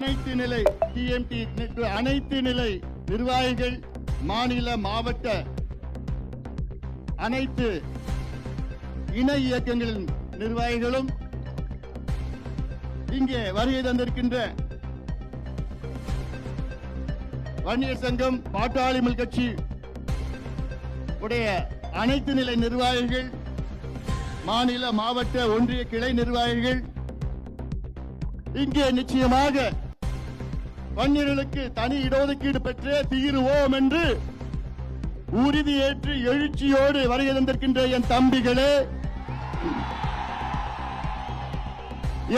அனைத்து நிலை டிஎம்டி அனைத்து நிலை நிர்வாகிகள் மாநில மாவட்ட அனைத்து இணை இயக்கங்களின் நிர்வாகிகளும் இங்கே வருகை தந்திருக்கின்ற வன்னியர் சங்கம் பாட்டாளி மல் கட்சி உடைய அனைத்து நிலை நிர்வாகிகள் மாநில மாவட்ட ஒன்றிய கிளை நிர்வாகிகள் இங்கே நிச்சயமாக வன்னியர்களுக்கு தனி இடஒதுக்கீடு பெற்றே தீருவோம் என்று உறுதியேற்று எழுச்சியோடு வருகை தந்திருக்கின்ற என் தம்பிகளே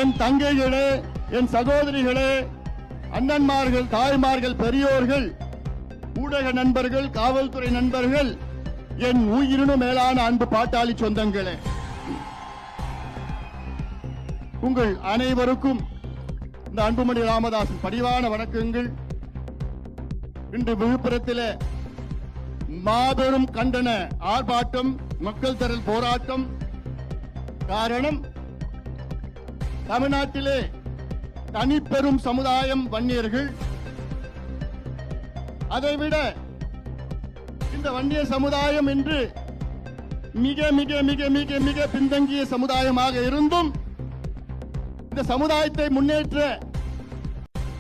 என் தங்கைகளே என் சகோதரிகளே அண்ணன்மார்கள் தாய்மார்கள் பெரியோர்கள் ஊடக நண்பர்கள் காவல்துறை நண்பர்கள் என் உயிரினும் மேலான அன்பு பாட்டாளி சொந்தங்களே உங்கள் அனைவருக்கும் இந்த அன்புமணி ராமதாஸ் பணிவான வணக்கங்கள். இன்று விழுப்புரத்தில் மாபெரும் கண்டன ஆர்ப்பாட்டம் மக்கள் திரள் போராட்டம். காரணம் தமிழ்நாட்டிலே தனிப்பெரும் சமுதாயம் வன்னியர்கள். அதைவிட இந்த வன்னிய சமுதாயம் என்று மிக மிக மிக மிக மிக பின்தங்கிய சமுதாயமாக இருந்தும் இந்த சமுதாயத்தை முன்னேற்ற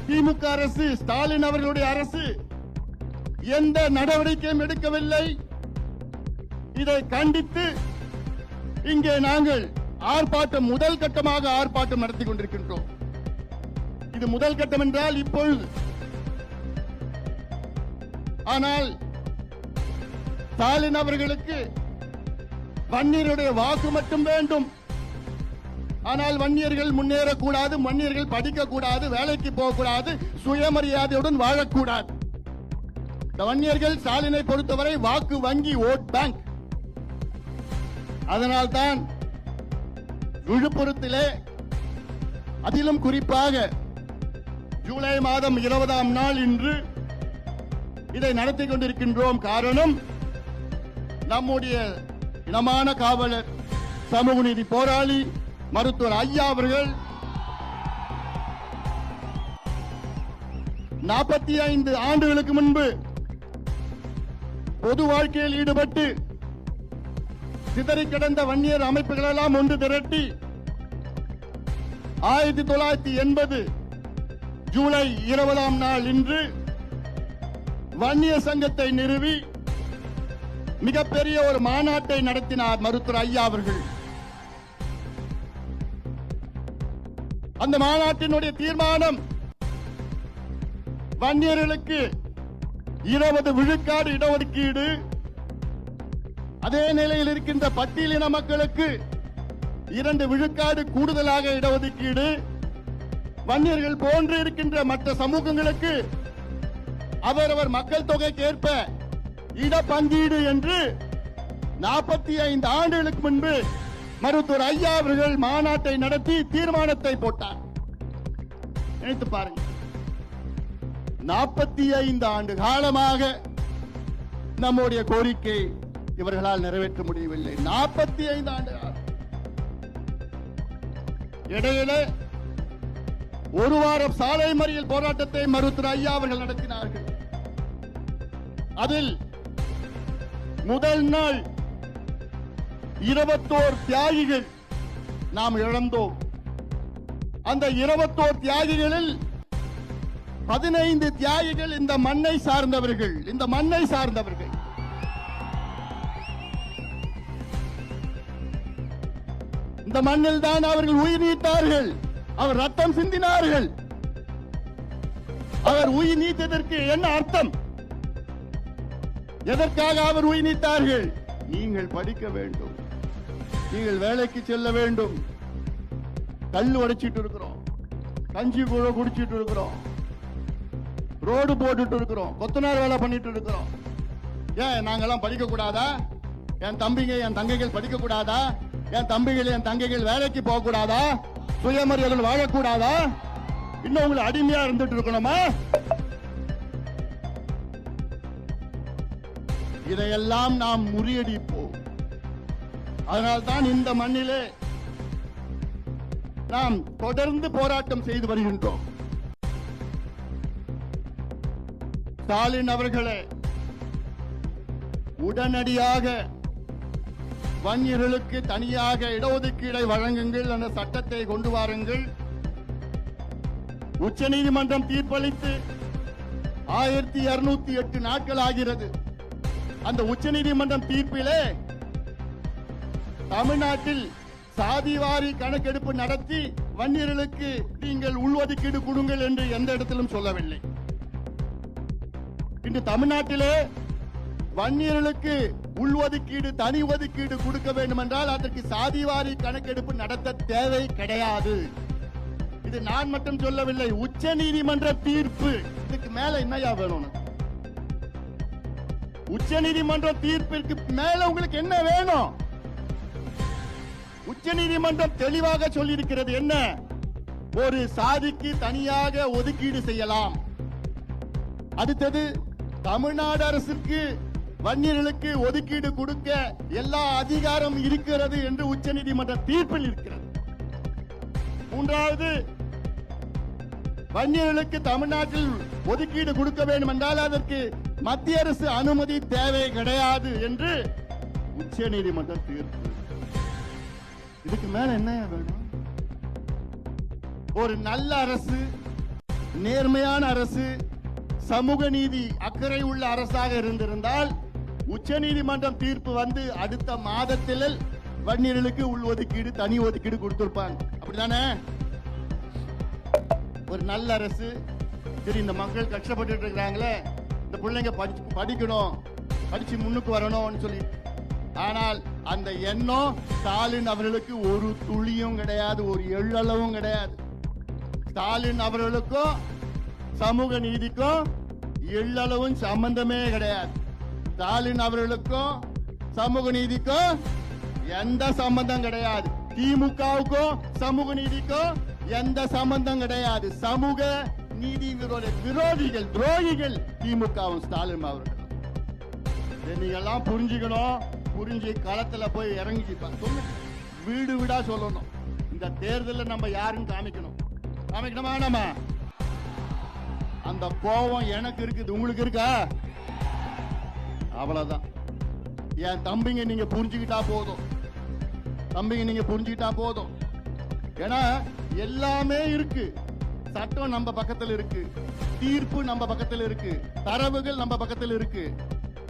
திமுக அரசு ஸ்டாலின் அவர்களுடைய அரசு எந்த நடவடிக்கையும் எடுக்கவில்லை. இதை கண்டித்து இங்கே நாங்கள் ஆர்ப்பாட்டம் முதல் கட்டமாக ஆர்ப்பாட்டம் நடத்தி கொண்டிருக்கின்றோம். இது முதல் கட்டம் என்றால் இப்பொழுது. ஆனால் ஸ்டாலின் அவர்களுக்கு வன்னியருடைய வாக்கு மட்டும் வேண்டும். ஆனால் வன்னியர்கள் முன்னேறக்கூடாது வன்னியர்கள் படிக்கக்கூடாது வேலைக்கு போகக்கூடாது சுயமரியாதையுடன் வாழக்கூடாது. இந்த வன்னியர்கள் ஸ்டாலினை பொறுத்தவரை வாக்கு வங்கி ஓட் பேங்க். அதனால்தான் விழுப்புரத்திலே அதிலும் குறிப்பாக ஜூலை மாதம் இருபதாம் நாள் இன்று இதை நடத்தி கொண்டிருக்கின்றோம். காரணம் நம்முடைய இனமான காவலர் சமூக நீதி போராளி மருத்துவர் ஐயா அவர்கள் நாற்பத்தி ஐந்து ஆண்டுகளுக்கு முன்பு பொது வாழ்க்கையில் ஈடுபட்டு சிதறி கிடந்த வன்னியர் அமைப்புகளெல்லாம் ஒன்று திரட்டி ஆயிரத்தி தொள்ளாயிரத்தி எண்பது ஜூலை இருபதாம் நாள் இன்று வன்னியர் சங்கத்தை நிறுவி மிகப்பெரிய ஒரு மாநாட்டை நடத்தினார் மருத்துவர் ஐயா அவர்கள். அந்த மாநாட்டினுடைய தீர்மானம் வன்னியர்களுக்கு இருபது விழுக்காடு இடஒதுக்கீடு அதே நிலையில் இருக்கின்ற பட்டியலின மக்களுக்கு இரண்டு விழுக்காடு கூடுதலாக இடஒதுக்கீடு வன்னியர்கள் போன்று இருக்கின்ற மற்ற சமூகங்களுக்கு அவரவர் மக்கள் தொகைக்கு ஏற்ப இடப்பங்கீடு என்று நாற்பத்தி ஐந்து ஆண்டுகளுக்கு முன்பு மருத்துவர் ஐயா அவர்கள் மாநாட்டை நடத்தி தீர்மானத்தை போட்டார். நினைத்து பாருங்க நாற்பத்தி ஐந்து ஆண்டு காலமாக நம்முடைய கோரிக்கை இவர்களால் நிறைவேற்ற முடியவில்லை. நாற்பத்தி ஐந்து ஆண்டு இடையில ஒரு வாரம் சாலை மறியல் போராட்டத்தை மருத்துவர் ஐயா அவர்கள் நடத்தினார்கள். அதில் முதல் நாள் இருபத்தோர் தியாகிகள் நாம் இழந்தோம். அந்த இருபத்தோர் தியாகிகளில் பதினைந்து தியாகிகள் இந்த மண்ணை சார்ந்தவர்கள் இந்த மண்ணை சார்ந்தவர்கள். இந்த மண்ணில் தான் அவர்கள் உயிர் நீத்தார்கள். அவர் ரத்தம் சிந்தினார்கள். அவர் உயிர் நீத்ததற்கு என்ன அர்த்தம்? எதற்காக அவர் உயிர் நீத்தார்கள்? நீங்கள் படிக்க வேண்டும். நீங்கள் வேலைக்கு செல்ல வேண்டும். கல் உடைச்சிட்டு இருக்கிறோம். கஞ்சி கூட குடிச்சிட்டு இருக்கிறோம். ரோடு போட்டுட்டு இருக்கிறோம். கொத்தனார் வேலை பண்ணிட்டு இருக்கிறோம். ஏன் நாங்கெல்லாம் படிக்க கூடாதா? என் தம்பிங்க என் தங்கைகள் படிக்க கூடாதா? என் தம்பிகள் என் தங்கைகள் வேலைக்கு போக கூடாதா? சுயமரியாதைகள் வாழக்கூடாதா? இன்னும் உங்களை அடிமையா இருந்துட்டு இருக்கணுமா? இதையெல்லாம் நாம் முறியடிப்போம். அதனால்தான் இந்த மண்ணிலே நாம் தொடர்ந்து போராட்டம் செய்து வருகின்றோம். ஸ்டாலின் அவர்களே உடனடியாக வன்னியர்களுக்கு தனியாக இடஒதுக்கீடை வழங்குங்கள் என்ற சட்டத்தை கொண்டு வாருங்கள். உச்சநீதிமன்றம் தீர்ப்பளித்து ஆயிரத்தி இருநூத்தி எட்டு நாட்கள் ஆகிறது. அந்த உச்சநீதிமன்றம் தீர்ப்பிலே தமிழ்நாட்டில் சாதிவாரி கணக்கெடுப்பு நடத்தி வன்னியர்களுக்கு நீங்கள் உள்ஒதுக்கீடு கொடுங்கள் என்று எந்த இடத்திலும் சொல்லவில்லை. இன்று தமிழ்நாட்டிலே வன்னியர்களுக்கு உள்ஒதுக்கீடு தனி ஒதுக்கீடு கொடுக்க வேண்டும் என்றால் அதற்கு சாதிவாரி கணக்கெடுப்பு நடத்த தேவை கிடையாது. இது நான் மட்டும் சொல்லவில்லை உச்ச நீதிமன்ற தீர்ப்பு. இதுக்கு மேல என்னையா வேணும் உச்ச நீதிமன்ற தீர்ப்பிற்கு மேல உங்களுக்கு என்ன வேணும்? உச்சநீதிமன்றம் தெளிவாக சொல்லியிருக்கிறது என்ன? ஒரு சாதிக்கு தனியாக ஒதுக்கீடு செய்யலாம். அடுத்தது தமிழ்நாடு அரசுக்கு வன்னியர்களுக்கு ஒதுக்கீடு கொடுக்க எல்லா அதிகாரம் இருக்கிறது என்று உச்சநீதிமன்ற தீர்ப்பில் இருக்கிறது. மூன்றாவது வன்னியர்களுக்கு தமிழ்நாட்டில் ஒதுக்கீடு கொடுக்க வேண்டும் என்றால் அதற்கு மத்திய அரசு அனுமதி தேவை கிடையாது என்று உச்சநீதிமன்ற தீர்ப்பு. இதுக்கு மேல என்ன வேணும்? ஒரு நல்ல அரசு நேர்மையான அரசு சமூக நீதி அக்கறை உள்ள அரசாக இருந்திருந்தால் உச்ச நீதிமன்றம் தீர்ப்பு வந்து அடுத்த மாதத்தில் வன்னியர்களுக்கு உள் ஒதுக்கீடு தனி ஒதுக்கீடு கொடுத்திருப்பாங்க. அப்படிதானே? ஒரு நல்ல அரசு. சரி இந்த மக்கள் கஷ்டப்பட்டு இருக்கிறாங்களே இந்த பிள்ளைங்க படிச்சு படிக்கணும் படிச்சு முன்னுக்கு வரணும்னு சொல்லி. ஆனால் அந்த எண்ணம் ஸ்டாலின் அவர்களுக்கு ஒரு துளியும் கிடையாது ஒரு எள்ளளவும் கிடையாது. ஸ்டாலின் அவர்களுக்கும் சமூக நீதிக்கும் எள்ளளவும் சம்பந்தமே கிடையாது. ஸ்டாலின் அவர்களுக்கும் சமூக நீதிக்கும் எந்த சம்பந்தம் கிடையாது. திமுகவுக்கும் சமூக நீதிக்கும் எந்த சம்பந்தம் கிடையாது. சமூக நீதி விரோத விரோதிகள் துரோகிகள் திமுகவும் ஸ்டாலின் அவர்கள் நீங்க எல்லாம் புரிஞ்சுக்கணும். புரிஞ்சு களத்துல போய் இறங்கி பா- வீடு வீடா சொல்லணும். இந்த தேர்தலில் நம்ம யாருன்னு காமிக்கணும். காமிக்கணுமா நம்ம அந்த கோபம் எனக்கு இருக்குது. உங்களுக்கு இருக்கா? அவ்வளவுதான். என் தம்பிங்க நீங்க புரிஞ்சுக்கிட்டா போதும். தம்பிங்க நீங்க புரிஞ்சுக்கிட்டா போதும். ஏன்னா எல்லாமே இருக்கு. சட்டம் நம்ம பக்கத்துல இருக்கு. தீர்ப்பு நம்ம பக்கத்துல இருக்கு. தரவுகள் நம்ம பக்கத்துல இருக்கு.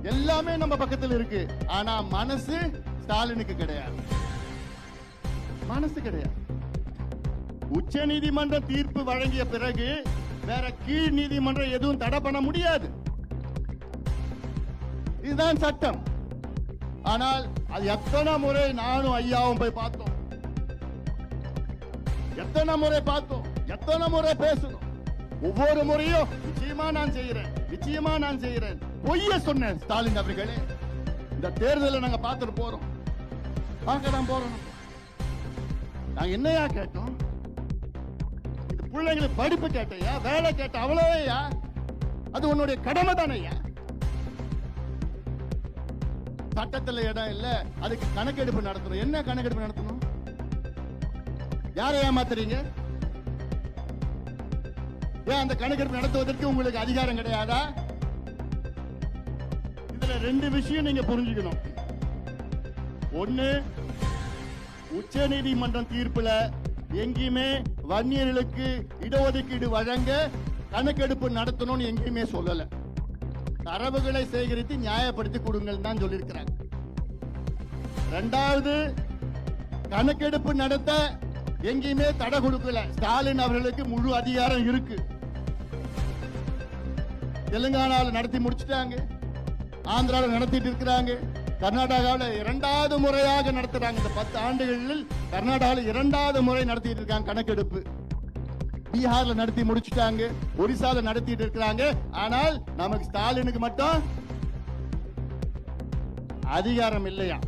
எல்லாமே நம்ம பக்கத்துல இருக்கு. ஆனா மனசு ஸ்டாலினுக்கு கிடையாது. மனசு கிடையாது. உச்ச நீதிமன்ற தீர்ப்பு வழங்கிய பிறகு வேற கீழ் நீதிமன்றம் எதுவும் தடை பண்ண முடியாது. இதுதான் சட்டம். ஆனால் அது எத்தனை முறை நானும் ஐயாவும் போய் பார்த்தோம். எத்தனை முறை பார்த்தோம். எத்தனை முறை பேசணும். ஒவ்வொரு முறையும் நிச்சயமா நான் செய்கிறேன் நிச்சயமா நான் செய்கிறேன் பொய்ய சொன்னேன் ஸ்டாலின் அவர்களே. இந்த தேர்தலை நாங்க பார்த்துட்டு போறோம். பார்க்க தான் போறோம். நாங்க என்னையா கேட்டோம்? இந்த பிள்ளைங்களுக்கு படிப்பு கேட்டையா? வேலை கேட்ட அவ்வளோயா அது உன்னுடைய கடமை தானே சட்டத்துல இடம் இல்ல அதுக்கு கணக்கெடுப்பு நடத்தணும். என்ன கணக்கெடுப்பு நடத்தணும்? யாரை ஏமாத்துறீங்க? ஏன் அந்த கணக்கெடுப்பு நடத்துவதற்கு உங்களுக்கு அதிகாரம் கிடையாதா? இதுல ரெண்டு விஷயம் நீங்க புரிஞ்சுக்கணும். ஒண்ணு உச்ச நீதிமன்றம் தீர்ப்புல எங்கேயுமே வன்னியர்களுக்கு இடஒதுக்கீடு வழங்க கணக்கெடுப்பு நடத்தணும்னு எங்கேயுமே சொல்லல. தரவுகளை சேகரித்து நியாயப்படுத்தி கொடுங்கள் தான் சொல்லியிருக்கிறாங்க. ரெண்டாவது கணக்கெடுப்பு நடத்த எங்கேயுமே தடை கொடுக்கல. ஸ்டாலின் அவர்களுக்கு முழு அதிகாரம் இருக்கு. தெலுங்கானாவில் நடத்தி முடிச்சுட்டாங்க. ஆந்திராவில் நடத்திட்டு இருக்கிறாங்க. கர்நாடகாவில் இரண்டாவது முறையாக நடத்துறாங்க. இந்த பத்து ஆண்டுகளில் கர்நாடகாவில் இரண்டாவது முறை நடத்திட்டு இருக்காங்க கணக்கெடுப்பு. பீகார்ல நடத்தி முடிச்சிட்டாங்க. ஒரிசால நடத்திட்டு இருக்கிறாங்க. ஆனால் நமக்கு ஸ்டாலினுக்கு மட்டும் அதிகாரம் இல்லையா?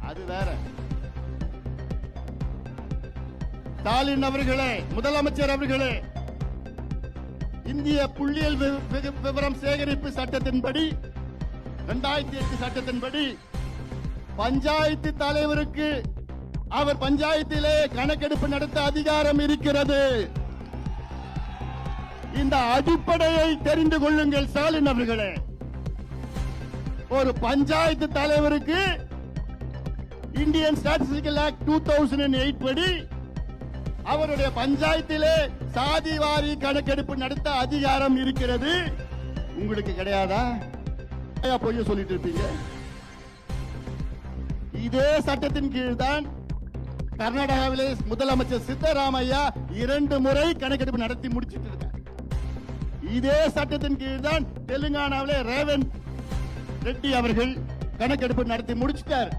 அது வேற. ஸ்டாலின் அவர்களே முதலமைச்சர் அவர்களே இந்திய புள்ளியியல் வி- விவரம் சேகரிப்பு சட்டத்தின்படி இரண்டாயிரத்தி எட்டு சட்டத்தின்படி பஞ்சாயத்து தலைவருக்கு அவர் பஞ்சாயத்திலே கணக்கெடுப்பு நடத்த அதிகாரம் இருக்கிறது. இந்த அடிப்படையை தெரிந்து கொள்ளுங்கள் ஸ்டாலின் அவர்களே. ஒரு பஞ்சாயத்து தலைவருக்கு Indian statistical act two thousand eight படி அவருடைய பஞ்சாயத்திலே சாதிவாரி கணக்கெடுப்பு நடத்த அதிகாரம் இருக்கிறது. உங்களுக்கு கிடையாதா? பொய்ய சொல்லிட்டு இருப்பீங்க. இதே சட்டத்தின் கீழ் தான் கர்நாடகாவிலே முதலமைச்சர் சித்தராமையா இரண்டு முறை கணக்கெடுப்பு நடத்தி முடிச்சிட்டு இருக்கார். இதே சட்டத்தின் கீழ் தான் தெலுங்கானாவிலே ரேவந்த் ரெட்டி அவர்கள் கணக்கெடுப்பு நடத்தி முடிச்சிட்டார்.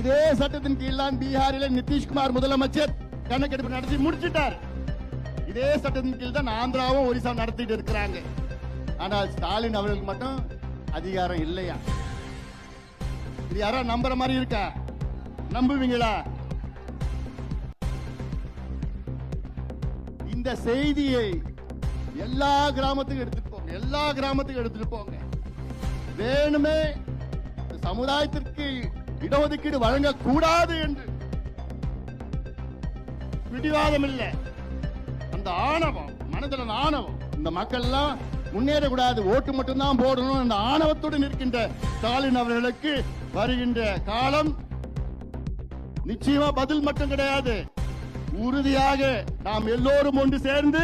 இதே சட்டத்தின் கீழ் தான் பீகாரிலே நிதிஷ்குமார் முதலமைச்சர் கணக்கெடுப்பு நடத்தி முடிச்சிட்டார். இதே சட்டத்தின் கீழ் தான் ஆந்திராவும் ஒரிசா நடத்திட்டு இருக்கிறாங்க. ஆனால் ஸ்டாலின் அவர்களுக்கு மட்டும் அதிகாரம் இல்லையா? இது யாரா நம்புற மாதிரி இருக்கா? நம்புவீங்களா? இந்த செய்தியை எல்லா கிராமத்துக்கும் எடுத்துட்டு போங்க. எல்லா கிராமத்துக்கும் எடுத்துட்டு போங்க. வேணுமே சமுதாயத்திற்கு இடஒதுக்கீடு வழங்கக்கூடாது என்று பிடிவாதம் இல்லை அந்த ஆணவம் மனதில் ஆணவம். இந்த மக்கள் எல்லாம் முன்னேறக்கூடாது ஓட்டு மட்டும்தான் போடணும் அந்த ஆணவத்துடன் இருக்கின்ற ஸ்டாலின் அவர்களுக்கு வருகின்ற காலம் நிச்சயமா பதில் மட்டும் கிடையாது. உறுதியாக நாம் எல்லோரும் ஒன்று சேர்ந்து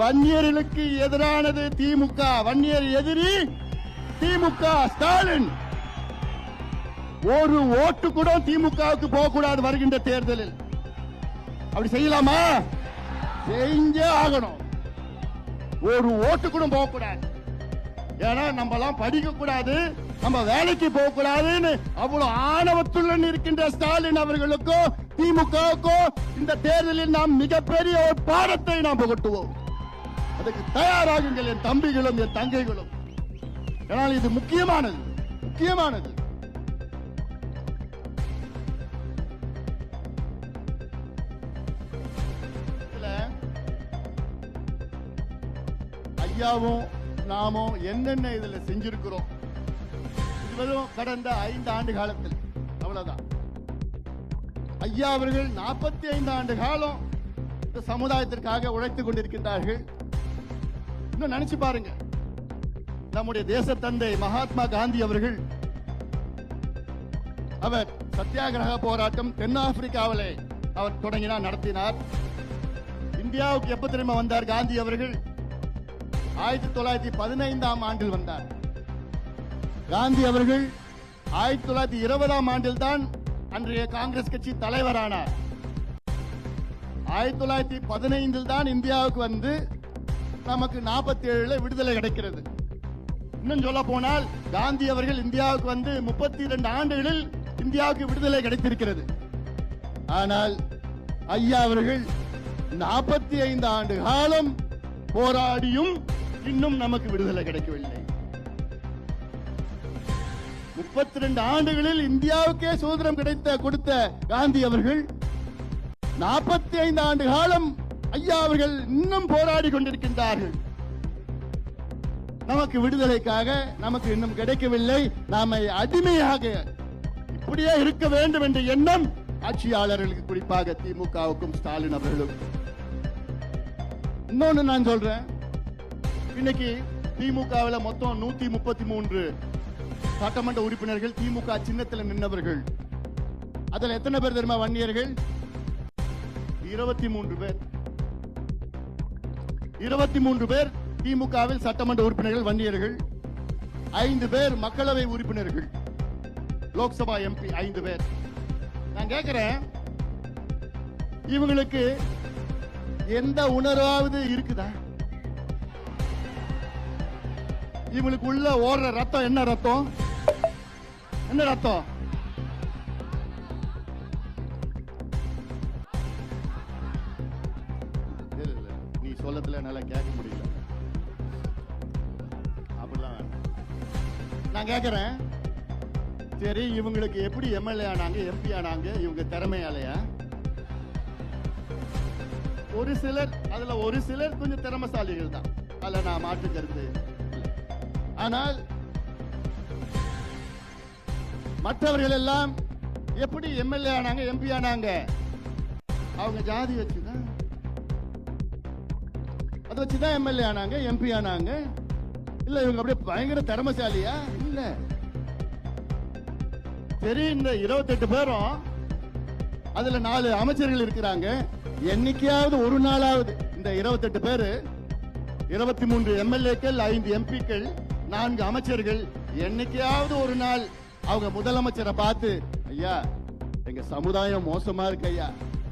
வன்னியர்களுக்கு எதிரானது திமுக வன்னியர் எதிரி திமுக ஸ்டாலின். ஒரு ஓட்டு கூட திமுகவுக்கு போகக்கூடாது வருகின்ற தேர்தலில். அப்படி செய்யலாமா? செஞ்சே ஆகணும். ஒரு ஓட்டு கூட போகக்கூடாது. ஏன்னா நம்ம எல்லாம் படிக்க கூடாது நம்ம வேலைக்கு போக கூடாதுன்னு அவ்வளவு ஆணவத்துடன் இருக்கின்ற ஸ்டாலின் அவர்களுக்கோ திமுகவுக்கோ இந்த தேர்தலில் நாம் மிகப்பெரிய ஒரு பாடத்தை நாம் புகட்டுவோம். அதுக்கு தயாராகுங்கள் என் தம்பிகளும் என் தங்கைகளும். ஏனால் இது முக்கியமானது முக்கியமானது. ஐயாவும் நாமும் என்னென்ன இதுல செஞ்சிருக்கிறோம்? இவரும் வெறும் கடந்த ஐந்து ஆண்டு காலத்தில். அவ்வளவுதான். ஐயா அவர்கள் நாற்பத்தி ஐந்து ஆண்டு காலம் இந்த சமுதாயத்திற்காக உழைத்துக் கொண்டிருக்கின்றார்கள். இன்னும் நினைச்சு பாருங்க. நம்முடைய தேச தந்தை மகாத்மா காந்தி அவர்கள் அவர் சத்தியாகிரக போராட்டம் தென்னாப்பிரிக்காவிலே அவர் தொடங்கினார் நடத்தினார். இந்தியாவுக்கு எப்ப திரும்ப வந்தார் காந்தி அவர்கள்? ஆயிரத்தி தொள்ளாயிரத்தி பதினைந்தாம் ஆண்டில் வந்தார். காந்தி அவர்கள் ஆயிரத்தி தொள்ளாயிரத்தி இருபதாம் ஆண்டில் தான் அன்றைய காங்கிரஸ் கட்சி தலைவரானார். ஆயிரத்தி தொள்ளாயிரத்தி பதினைந்தில் தான் இந்தியாவுக்கு வந்து நமக்கு நாற்பத்தி ஏழுல விடுதலை கிடைக்கிறது. இன்னும் சொல்ல போனால் காந்தி அவர்கள் இந்தியாவுக்கு வந்து முப்பத்தி இரண்டு ஆண்டுகளில் இந்தியாவுக்கு விடுதலை கிடைத்திருக்கிறது. ஆனால் ஐயா அவர்கள் நாற்பத்தி ஐந்து ஆண்டு காலம் போராடியும் இன்னும் நமக்கு விடுதலை கிடைக்கவில்லை. முப்பத்தி ரெண்டு ஆண்டுகளில் இந்தியாவுக்கே சுதந்திரம் கிடைத்த கொடுத்த காந்தி அவர்கள் நாற்பத்தி ஐந்து ஆண்டு காலம் ஐயா அவர்கள் இன்னும் போராடி கொண்டிருக்கின்றார்கள். நமக்கு விடுதலைக்காக நமக்கு இன்னும் கிடைக்கவில்லை. நாம அடிமையாக இப்படியே இருக்க வேண்டும் என்ற எண்ணம் ஆட்சியாளர்களுக்கு குறிப்பாக திமுகவுக்கும் ஸ்டாலின் அவர்களுக்கும். இன்னொன்னு நான் சொல்றேன். இன்னைக்கு திமுகவில் மொத்தம் நூத்தி முப்பத்தி மூன்று சட்டமன்ற உறுப்பினர்கள் திமுக சின்னத்தில் நின்றவர்கள் அதில் எத்தனை பேர் தெரியுமா வன்னியர்கள்? இருபத்தி மூன்று பேர். இருபத்தி மூன்று பேர் திமுகவில் சட்டமன்ற உறுப்பினர்கள் வன்னியர்கள். ஐந்து பேர் மக்களவை உறுப்பினர்கள். லோக்சபா எம்பி ஐந்து பேர். நான் கேட்கிறேன் இவங்களுக்கு எந்த உணர்வாவது இருக்குதா? இவங்களுக்கு உள்ள ஓடுற ரத்தம் என்ன ரத்தம்? என்ன ரத்தம்? நீ சொல்லத்துல என்னால கேட்க முடியல. அப்படிலாம் நான் கேட்கிறேன். சரி இவங்களுக்கு எப்படி எம்எல்ஏ ஆனாங்க எம்பி ஆனாங்க இவங்க திறமையாலையா? ஒரு சிலர் அதுல ஒரு சிலர் கொஞ்சம் திறமசாலிகள் தான் அதுல நான் மாற்று கருத்து ஆனால் மற்றவர்கள் எல்லாம் எப்படி எம்எல்ஏ ஆனாங்க எம்பி ஆனாங்க? அவங்க ஜாதி வச்சுதான். அதை வச்சுதான் எம்எல்ஏ ஆனாங்க எம்பி ஆனாங்க. இல்ல இவங்க அப்படியே பயங்கர திறமசாலியா? இல்ல. சரி இந்த இருபத்தெட்டு பேரும் அதுல நாலு அமைச்சர்கள் இருக்கிறாங்க. என்னைக்காவது ஒரு நாளாவது இந்த இருபத்தெட்டு பேரு இருபத்தி மூன்று எம்எல்ஏக்கள் ஐந்து எம்பிக்கள் நான்கு அமைச்சர்கள் என்னைக்காவது ஒரு நாள் அவங்க முதலமைச்சரை பார்த்து ஐயா எங்க சமுதாயம் மோசமா இருக்கு ஐயா.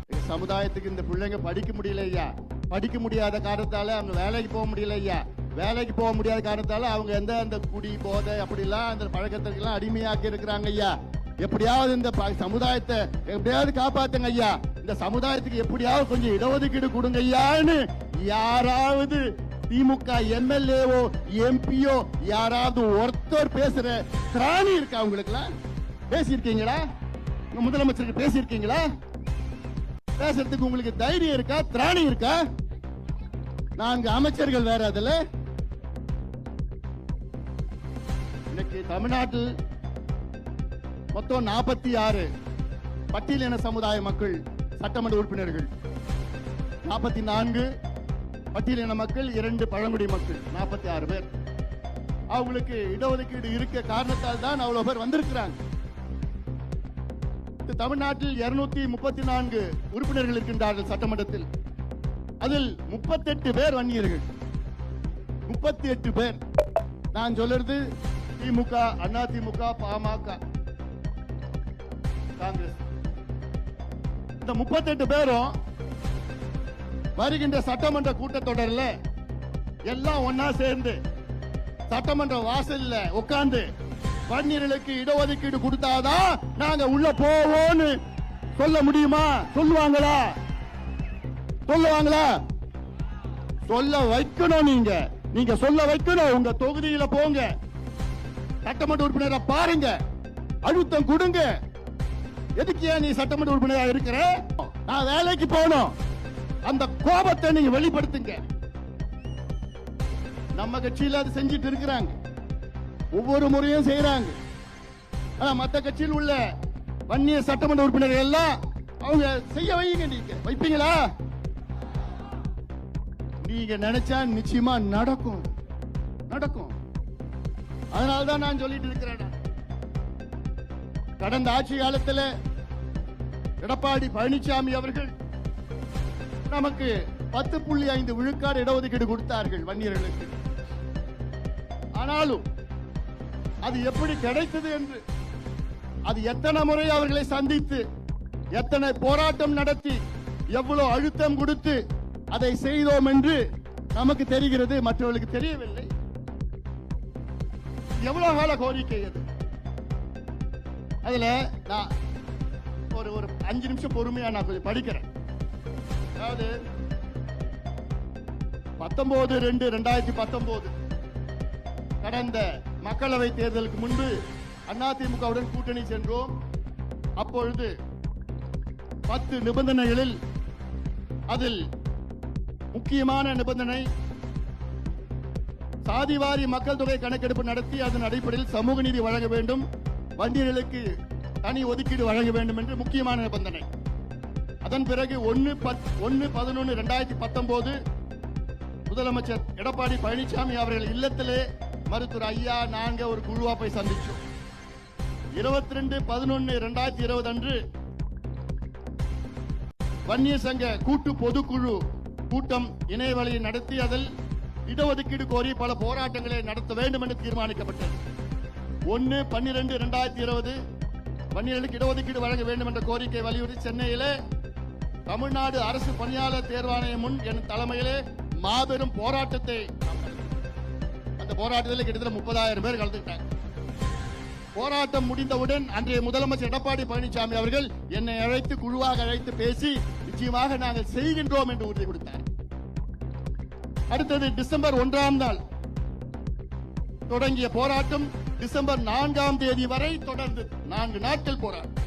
எங்க சமுதாயத்துக்கு இந்த பிள்ளைங்க படிக்க முடியல ஐயா. படிக்க முடியாத காரணத்தால அவங்க வேலைக்கு போக முடியல ஐயா. வேலைக்கு போக முடியாத காரணத்தால அவங்க எந்த அந்த குடி போதை அப்படிலாம் அந்த பழக்கத்திற்கெல்லாம் அடிமையாக்கி இருக்கிறாங்க ஐயா. எப்படியாவது இந்த ப- சமுதாயத்தை எப்படியாவது காப்பாத்துங்க ஐயா. இந்த சமுதாயத்துக்கு எப்படியாவது கொஞ்சம் இடஒதுக்கீடு கொடுங்க ஐயான்னு யாராவது திமுக எம்எல்ஏவோ எம்பியோ யாராவது ஒருத்தர் பேசுற திராணி இருக்கா உங்களுக்குலாம் பேசியிருக்கீங்களா? உங்க முதலமைச்சருக்கு பேசியிருக்கீங்களா? பேசுறதுக்கு உங்களுக்கு தைரியம் இருக்கா? திராணி இருக்கா? நான்கு அமைச்சர்கள் வேற அதுல. இன்னைக்கு தமிழ்நாட்டில் மொத்தம் நாற்பத்தி ஆறு பட்டியலின சமுதாய மக்கள் சட்டமன்ற உறுப்பினர்கள். நாற்பத்தி நான்கு பட்டியலின மக்கள் இரண்டு பழங்குடி மக்கள் நாற்பத்தி ஆறு பேர். அவங்களுக்கு இடஒதுக்கீடு இருக்க காரணத்தால் தான் அவ்வளவு பேர் வந்திருக்கிறாங்க. தமிழ்நாட்டில் இருநூத்தி முப்பத்தி நான்கு உறுப்பினர்கள் இருக்கின்றார்கள் சட்டமன்றத்தில். அதில் முப்பத்தெட்டு பேர் வன்னியர்கள். முப்பத்தி எட்டு பேர். நான் சொல்றது திமுக அண்ணா திமுக பாமக காங்கிரஸ். இந்த முப்பத்தெட்டு பேரும் வருகின்ற சட்டமன்ற கூட்டத்தொடரில் எல்லாம் ஒன்னா சேர்ந்து சட்டமன்ற வாசல்ல உட்கார்ந்து வன்னியர்களுக்கு இடஒதுக்கீடு கொடுத்தாதான் நாங்க உள்ள போவோம்னு சொல்ல முடியுமா? சொல்லுவாங்களா? சொல்லுவாங்களா? சொல்ல வைக்கணும் நீங்க. நீங்க சொல்ல வைக்கணும். உங்க தொகுதியில போங்க. சட்டமன்ற உறுப்பினரை பாருங்க. அழுத்தம் கொடுங்க. எதுக்கு ஏன் நீ சட்டமன்ற உறுப்பினராக இருக்கிற? நான் வேலைக்கு போகணும். அந்த கோபத்தை நீங்க வெளிப்படுத்துங்க. நம்ம கட்சியில அது செஞ்சிட்டு இருக்கிறாங்க. ஒவ்வொரு முறையும் செய்யறாங்க ஆனா மத்த கட்சியில் உள்ள வன்னிய சட்டமன்ற உறுப்பினர்கள் எல்லாம் அவங்க செய்ய வைங்க நீங்க. வைப்பீங்களா? நீங்க நினைச்சா நிச்சயமா நடக்கும். நடக்கும். அதனால்தான் நான் சொல்லிட்டு இருக்கிறேன். கடந்த ஆட்சி காலத்துல எடப்பாடி பழனிசாமி அவர்கள் நமக்கு பத்து புள்ளி ஐந்து விழுக்காடு இடஒதுக்கீடு கொடுத்தார்கள் வன்னியர்களுக்கு. ஆனாலும் அது எப்படி கிடைத்தது என்று அது எத்தனை முறை அவர்களை சந்தித்து எத்தனை போராட்டம் நடத்தி எவ்வளவு அழுத்தம் கொடுத்து அதை செய்தோம் என்று நமக்கு தெரிகிறது மற்றவர்களுக்கு தெரியவில்லை. எவ்வளவு கால கோரிக்கை அது? அதுல நான் ஒரு ஒரு அஞ்சு நிமிஷம் பொறுமையா நான் கொஞ்சம் படிக்கிறேன். அதாவது பத்தொன்பது ரெண்டு ரெண்டாயிரத்தி பத்தொன்பது கடந்த மக்களவை தேர்தலுக்கு முன்பு அதிமுகவுடன் கூட்டணி சென்றோம். அப்பொழுது பத்து நிபந்தனைகளில் அதில் முக்கியமான நிபந்தனை சாதிவாரி மக்கள் தொகை கணக்கெடுப்பு நடத்தி அதன் அடிப்படையில் சமூக நீதி வழங்க வேண்டும். வண்டியர்களுக்கு தனி ஒதுக்கீடு வழங்க வேண்டும் என்று முக்கியமான நிபந்தனை. அதன் பிறகு ஒன்னு ஒன்னு பதினொன்னு ரெண்டாயிரத்தி பத்தொன்பது முதலமைச்சர் எடப்பாடி பழனிசாமி அவர்கள் இல்லத்திலே மருத்துவர் ஐயா நாங்க ஒரு குழுவா போய் சந்திச்சோம். இருபத்தி ரெண்டு பதினொன்னு ரெண்டாயிரத்தி இருபது அன்று வன்னிய சங்க கூட்டு பொதுக்குழு கூட்டம் இணையவழியை நடத்தி அதில் இடஒதுக்கீடு கோரி பல போராட்டங்களை நடத்த வேண்டும் என்று தீர்மானிக்கப்பட்டது. ஒன்னு பன்னிரெண்டு இரண்டாயிரத்தி இருபது வன்னியர்களுக்கு இடஒதுக்கீடு வழங்க வேண்டும் என்ற கோரிக்கை வலியுறுத்தி சென்னையிலே தமிழ்நாடு அரசு பணியாளர் தேர்வாணையம் முன் என் தலைமையிலே மாபெரும் போராட்டத்தை அந்த போராட்டத்தில் கிட்டத்தட்ட முப்பதாயிரம் பேர் கலந்துக்கிட்டாங்க. போராட்டம் முடிந்தவுடன் அன்றைய முதலமைச்சர் எடப்பாடி பழனிசாமி அவர்கள் என்னை அழைத்து குழுவாக அழைத்து பேசி நிச்சயமாக நாங்கள் செய்கின்றோம் என்று உறுதி கொடுத்தார். அடுத்தது டிசம்பர் ஒன்றாம் நாள். தொடங்கிய போராட்டம் டிசம்பர் நான்காம் தேதி வரை தொடர்ந்து நான்கு நாட்கள் போராட்டம்.